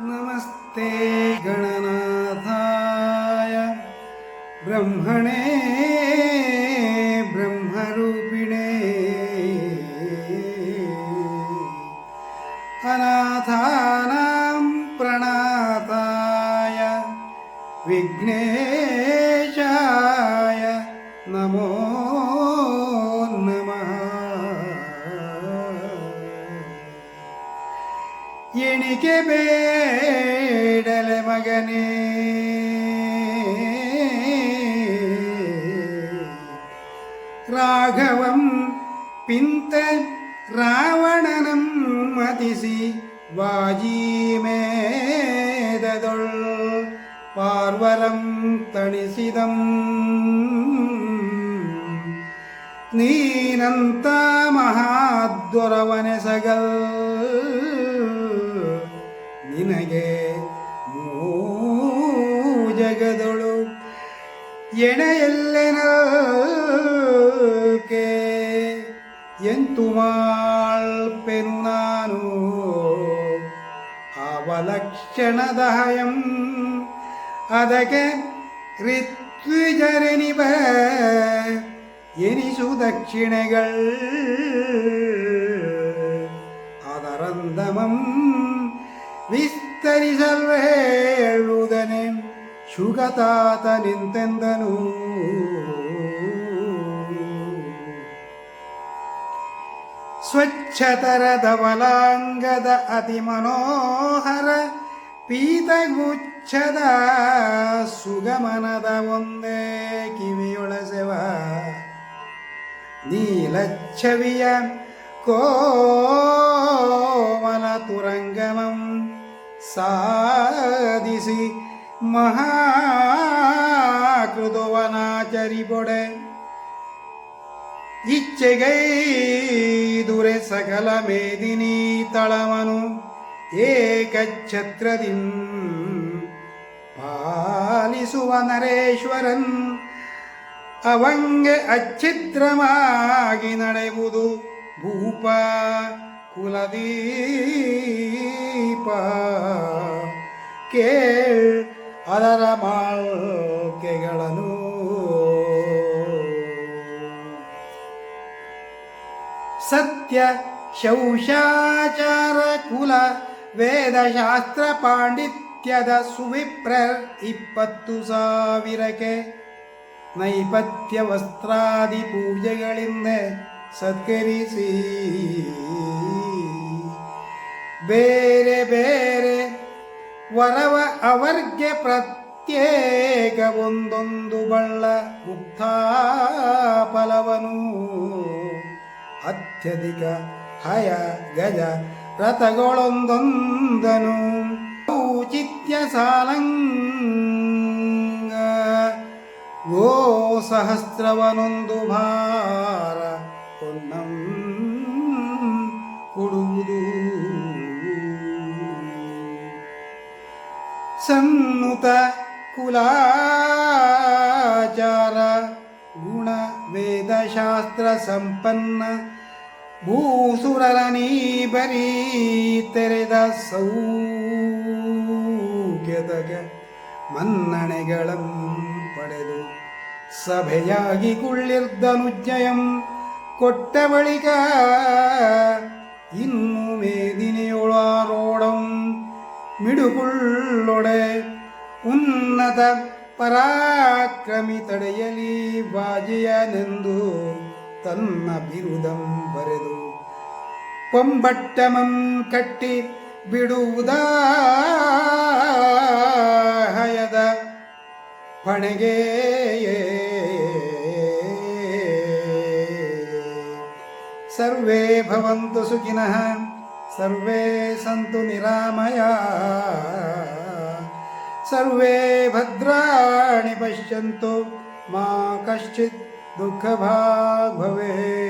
नमस्ते गणनाथाय। ब्रह्मणे ब्रह्मरूपिणे। अनाथानां प्रणाताय। विघ्नेशाय नमो എനിക്ക് മേടലെ മകനെ. രാഘവം പിന്ത രാവണനം മതിസി വാജീമേതൊൾ പാർവരം തണിസിതം. നീനന്ത മഹാദ്വരവനസകൾ ನಿನಗೆ ಮೂ ಜಗದೊಳು ಎಣೆಯಲ್ಲೆನಲ್ಕೆ ಎಂತು ಮಾಳ್ಪೆನು ನಾನು ಅವಲಕ್ಷಣದಹಯಂ ಅದಕ್ಕೆ ಋತ್ವಿಜರೆನಿಬ ಎನಿಸು ದಕ್ಷಿಣೆಗಳ್ ಅದರಂದಮಂ ವಿಸ್ತರಿಸಲ್ವ ಹೇಳುವುದನೆ. ಶುಗತಾತ ನಿಂತೆಂದನು. ಸ್ವಚ್ಛತರ ಧವಲಾಂಗದ ಅತಿ ಮನೋಹರ, ಪೀತಗುಚ್ಛದ ಸುಗಮನದ ಒಂದೇ ಕಿವಿಯೊಳಸೆವ ನೀಲಚ್ಛವಿಯ ಕೋಮಲ ತುರಂಗಮಂ ಸಾಧಿಸಿ ಇಚ್ಛೆಗೈ ಇಚ್ಛೆಗೈದುರೆ ಸಕಲ ಮೇದಿನಿ ತಳವನು ಏಕಛತ್ರದಿಂ ಪಾಲಿಸುವ ನರೇಶ್ವರನ್ ಅವಂಗೆ ಅಚ್ಚಿತ್ರವಾಗಿ ನಡೆಯುವುದು ಭೂಪ. ಕುಲದೀಪ ಕೇಳ್ ಅದರ ಮಾಳ್ಕೆಗಳನ್ನು. ಸತ್ಯ ಶೌಶಾಚಾರ ಕುಲ ವೇದಶಾಸ್ತ್ರ ಪಾಂಡಿತ್ಯದ ಸುವಿಪ್ರ ಇಪ್ಪತ್ತು ಸಾವಿರಕ್ಕೆ ನೈಪಥ್ಯ ವಸ್ತ್ರಾದಿ ಪೂಜೆಗಳಿಂದ ಸತ್ಕರಿಸಿ. ಬೇರೆ ಬೇರೆ ವರವ ಅವರ್ಗೆ ಪ್ರತ್ಯೇಕ ಒಂದೊಂದು ಬಳ್ಳ ಮುಕ್ತ ಫಲವನು ಅತ್ಯಧಿಕ ಹಯ ಗಜ ರಥಗಳೊಂದೊಂದನು. ಔಚಿತ್ಯ ಸಾಲಂಗ. ಗೋ ಸಹಸ್ರವನೊಂದು ಭಾರ. ಸನ್ನುತ ಕುಲಾಚಾರ, ಗುಣ ವೇದಶಾಸ್ತ್ರ ಸಂಪನ್ನ, ಭೂಸುರರ ನೀ ಬರೀ ತೆರೆದ ಸೌಖ್ಯದಗ ಮನ್ನಣೆಗಳಂ ಪಡೆದು ಸಭೆಯಾಗಿ ಕುಳ್ಳಿರ್ದನುಜ್ಜಯಂ ಕೊಟ್ಟ ಬಳಿಕ ಇನ್ನು ಮೇದಿನಿಯೊಳಾರೋಡಂ ಮಿಡುಗುಳ್ಳೊಡೆ ಉನ್ನತ ಪರಾಕ್ರಮಿ ತಡೆಯಲಿ ಬಾಜಿಯನೆಂದು ತನ್ನ ಬಿರುದಂ ಬರೆದು ಪೊಂಬಟ್ಟಮಂ ಕಟ್ಟಿ ಬಿಡುವುದಾಹಯದ ಪಣೆಗೆ ಸರ್ವೇ ಭವಂತು ಸುಖಿನಃ सर्वे सन्तु निरामया। सर्वे भद्राणि पश्यन्तु मा कश्चित् दुःखभाग् भवेत्।